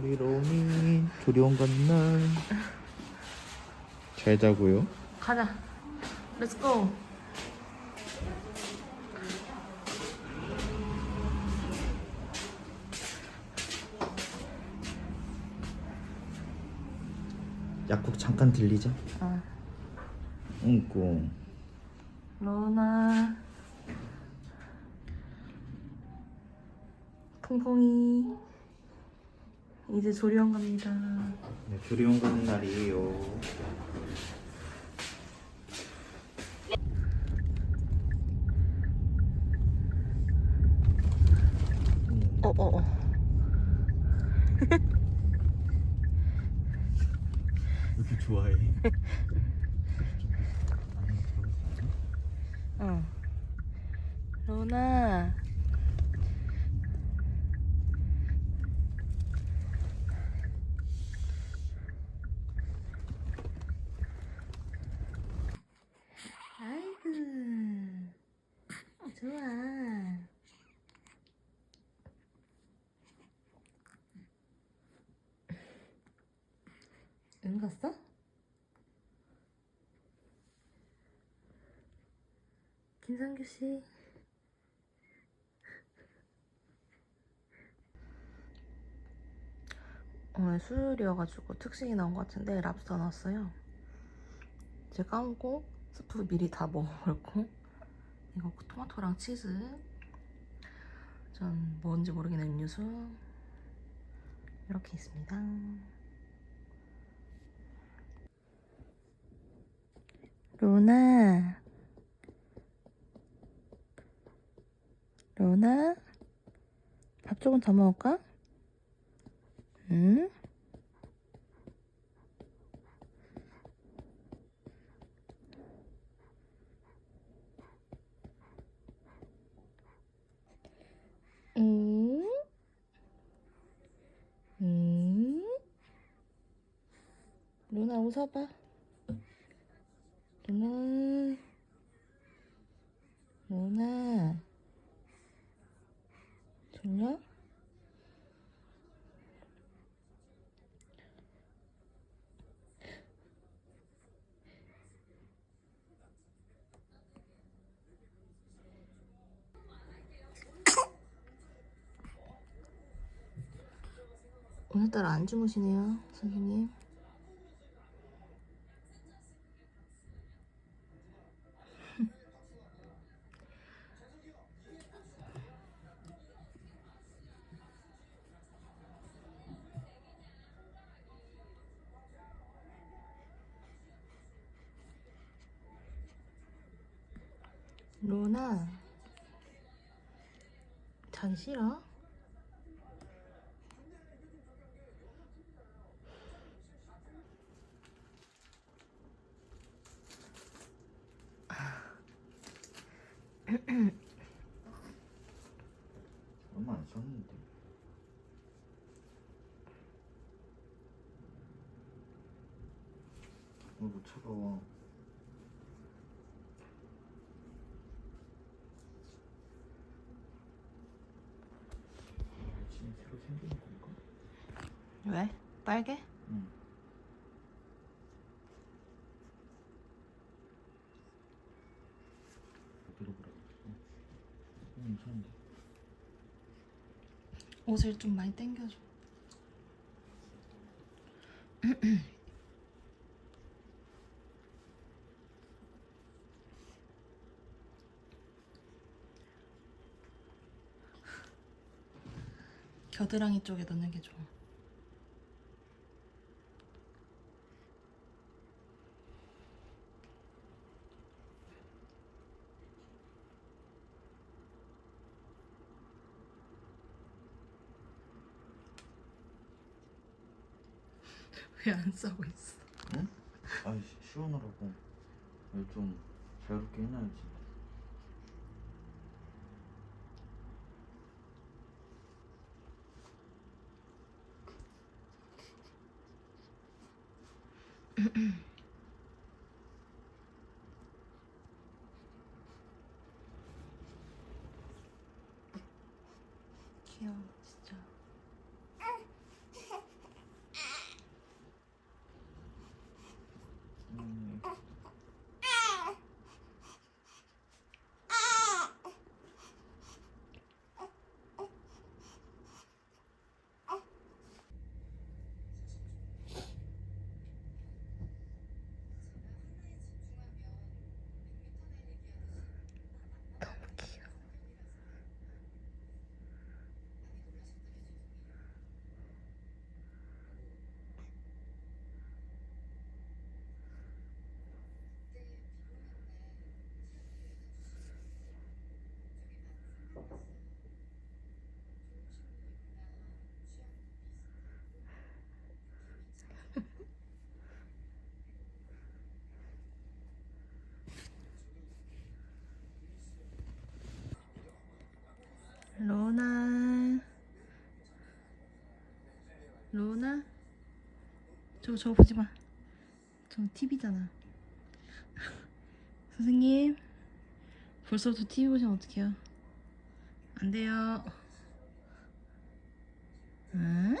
우리 로미 조리원 가는 날. 잘 자고요. 가자. 렛츠고. 약국 잠깐 들리자. 어. 응고. 로나. 퐁퐁이. 이제 조리원 갑니다. 네, 조리원 가는 날이에요. 음, 어, 어, 어. 왜 이렇게 좋아해? 어. 로나. 아이고. 좋아. 응 갔어? 김상규 씨. 오늘 수요일이어가지고 특식이 나온 것 같은데 랍스터 나왔어요. 제가 까먹고 스프 미리 다 먹어버렸고 이거 토마토랑 치즈 전 뭔지 모르겠는 음료수 이렇게 있습니다. 로나 로나 밥 조금 더 먹을까? 응? 응? 응? 루나 웃어봐. 루나. 루나. 졸려? 오늘따라 안 주무시네요, 선생님. 로나, 자기 싫어? 얼마 안 썼는데. 어이구 차가워. 지금 새로 생긴 건가? 왜? 빨개? 응. 괜찮은데. 옷을 좀 많이 당겨줘. 겨드랑이 쪽에 넣는 게 좋아. 왜 안 싸고 있어? 응? 아이 시- 시원하라고 좀 자유롭게 해놔야지 귀여워 로나? 저거 저거 보지마. 저거 TV잖아. 선생님 벌써부터 TV 보시면 어떡해요? 안돼요. 응?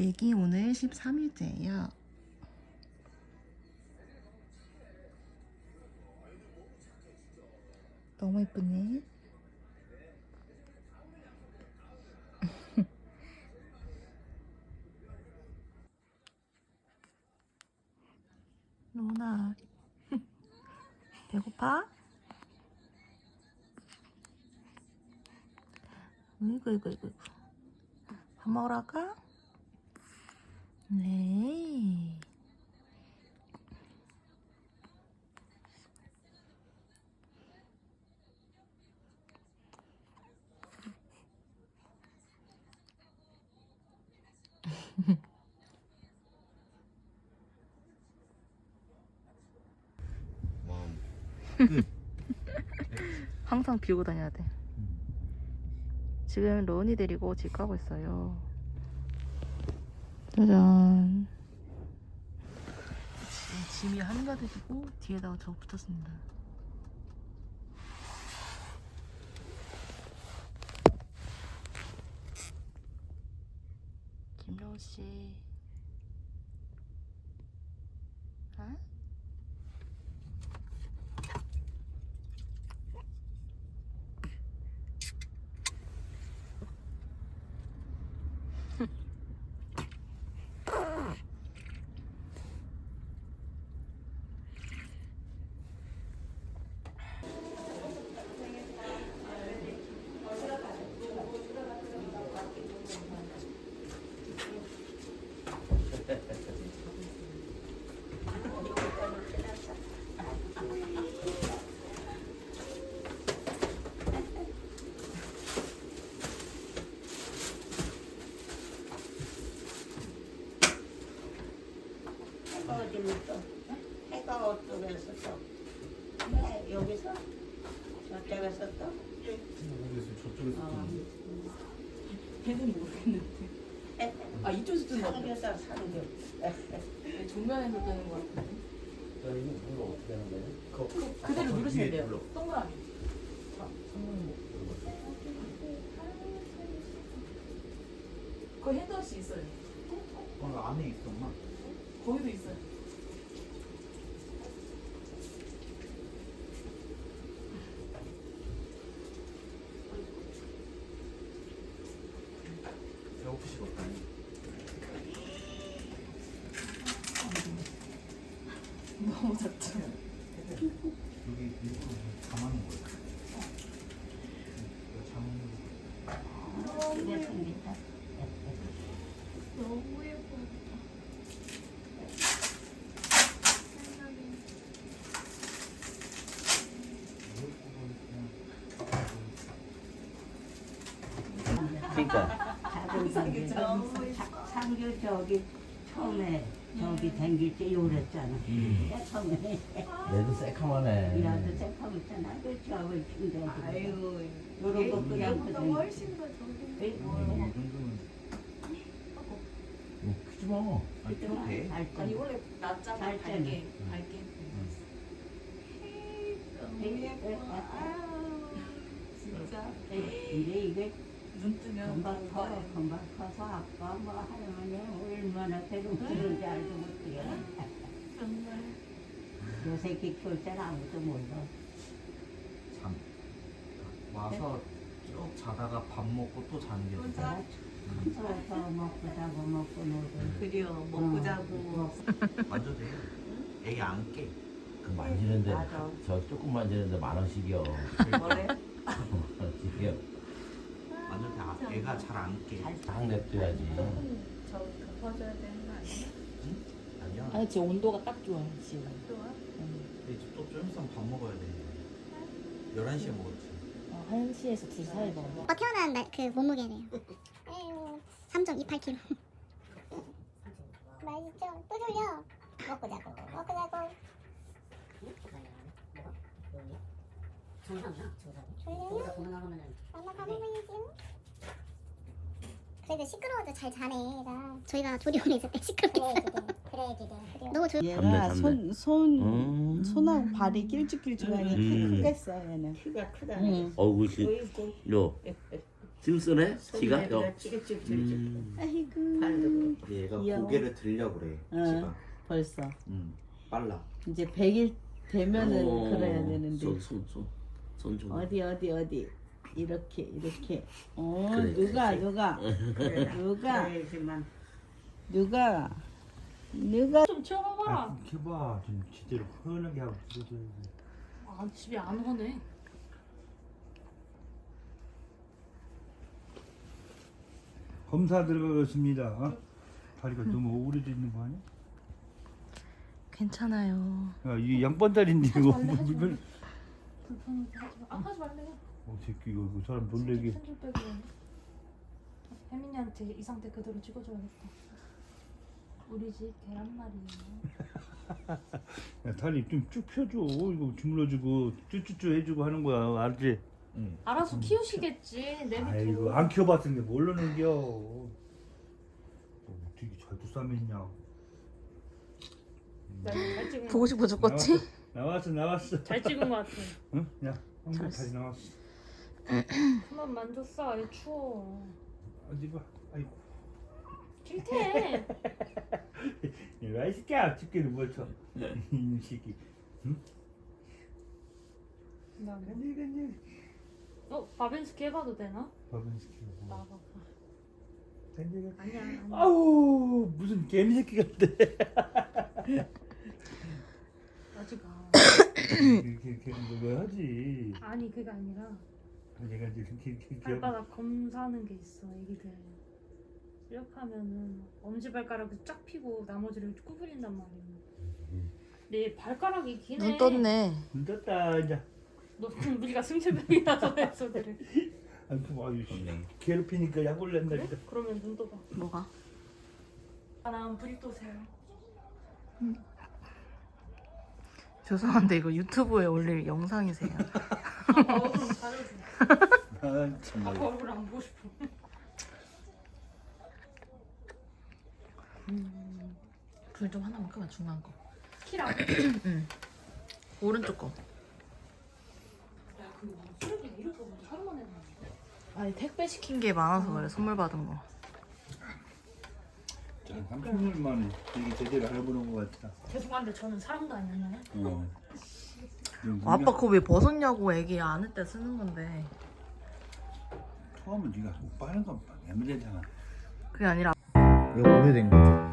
애기 오늘 13일째예요. 너무 예쁘네. 로나, 배고파? 이거 이거 이거. 밥 먹으러 갈까? 네. 와우. 항상 비우고 다녀야 돼. 지금 로운이 데리고 집 가고 있어요. 짜잔. 짐이 한가득이고 뒤에다가 저거 붙었습니다. 김정우 씨. 어? 해가 어디로 또? 해가 어쪽에서 또? 네, 여기서? 저쪽에서 또? 모르겠어요. 저쪽에서 어. 좀 걔는 모르겠는데. 아 이쪽에서 뜨는 거 같아. 삼겹살 삼겹. 정면에서 뜨는 거 같은데. 야, 이거 물로 어떻게 하는 거야? 그, 그대로 누르시면 위에 돼요. 눌러. 동그라미. 그 핸드워시 있어요. 어, 안에 있어요. 배 고프시겠다니. 너무 작죠. 여기 일부러 담아놓은 거예요. 이거 잠은 그게 생긴다. 너무 예뻐. 그러니까 작은. 자- 삼겹 저기 처음에 저기 댕길 때 요랬잖아. 내가 처음에 얘도 새카만해. 이라도 생각하고 있잖아. 그 저기 핑계. 아유. 요런 거 그냥. 훨씬 더이 정도면 뭐 크지 마. 아니 원래 낮잖아. 잘 밝게. 밝게. 진짜. 근데 이게 눈 뜨면 커, 금방 커서 아빠 뭐 할머니 얼마나 배고픈지 알도 못해. 정말. 요새 기 키울 때는 아무도 몰라. 잠. 와서 쭉 자다가 밥 먹고 또 자는 게 좋아. 내가 추워서 먹고 자고 먹고 놀고. 그려 먹고 자고. 만져도 돼. 애기 안 깨. 그 만지는데 맞아. 저 조금 만지는데 만 원씩이요. 뭐래? 만 원씩이요. 애가 잘 안 깨. 딱 냅둬야지. 저 덮어줘야 되는 거 아니야? 아니야. 아니 지금 온도가 딱 좋아요 지금. 근데 이제 또 좀 있으면 밥 먹어야 돼. 11시에 먹었지. 어 1시에서 2시 사이 먹어. 오빠 태어난 날 그 몸무게래요. 3.28kg. 맛있죠? 또 졸려. 먹고 자고, 먹고 자고. 졸려요? 엄마 가만히 그래도 시끄러워도 잘 자네 얘가 저희가 조리원에 있을 때 시끄럽게 그래 그래 그래 너무 졸 얘가 담배, 담배. 손, 손, 음. 손하고 발이 길쭉길쭉하니 음. 크겠어 얘는 키가 크다. 응. 어우 그 보이고 요 씀씀해 지가 요. 음. 아이고 얘가 귀여워. 고개를 들려 그래. 응. 지가. 벌써 음, 빨라. 이제 100일 되면은 어, 그래야 되는데 손 손 손 손 좀. 어디 어디 어디 이렇게 이렇게 어 그래, 누가 그래. 누가 누가 그래야지만 누가 누가 좀 치워봐봐. 아, 해봐 좀 제대로 훈훈하게 하고 들어줘야지 아, 집에 안 오네. 검사 들어가겠습니다 어? 다리가 너무 오래돼 있는 거 아니야? 괜찮아요. 야 이게 양반 다리인데 이거 말래, 하지 물- 불편하게 하지 마. 아, 하지 말래. 어 새끼 이거 이거 사람 놀래게 편집 빼기 혜민이한테 이 상태 그대로 찍어줘야겠다. 우리 집 계란말이에요. 야, 다리 좀 쭉 펴줘 이거 주물러주고 쭈쭈쭈 해주고 하는 거야 알지? 알아서 키우시겠지. 아이고 안 키워봤는데 뭘로 넘겨 어, 되게 잘도 싸맸냐 잘 찍은 거. 보고 싶어 죽겠지? 나왔어 나왔어 잘 찍은 거 같아. 응? 야 한번 잘했어. 다리 나왔어 그만 만졌어. 아예 추워. 어디 봐 아이고 싫대. 이리 와 이 새끼야 집게를 뭘 쳐 이 새끼 나 뭐. 간질 간질 어, 바벤스키 해봐도 되나? 밥은 시키고 나봐봐. 간질 간질 아니야. 아니야. 아우 무슨 개미 새끼 같아 아직 안. 이렇게 이렇게 하는 거 하지 아니 그게 아니라 얘가 이제 이렇게 이렇게 이렇게 발바닥 검사하는 게 있어 애기들. 이렇게 하면은 엄지발가락이 쫙 피고 나머지를 구부린단 말이야. 내 발가락이 기네. 눈 떴네. 눈 떴다 이제. 너 우리가 승질병이라서 해서 그래 아무튼 뭐 아유 괴롭히니까 약을 낸다 그래? 진짜. 그러면 눈 떠봐. 뭐가? 나는 브리또세요. 죄송한데 이거 유튜브에 올릴 영상이세요. 얼굴 좀 가려줘 아 정말 아빠 얼굴 안 보고 싶어 불좀 하나만 끄면 중요한 거. 키랑 오른쪽 거. 야그 쓰레기가 이렇게 먼저 하루 만에 나왔어 아니 택배 시킨 게 많아서 그래 선물 받은 거. 삼촌들만 되게 제대로 알아보는 것 같아 죄송한데 저는 사람도 아니었나요? 어. 어, 아빠 그거 왜 벗었냐고 애기 안을 때 쓰는 건데. 처음은 네가 오빠 하는 건 애매되잖아 그게 아니라 이거 오래된 거지.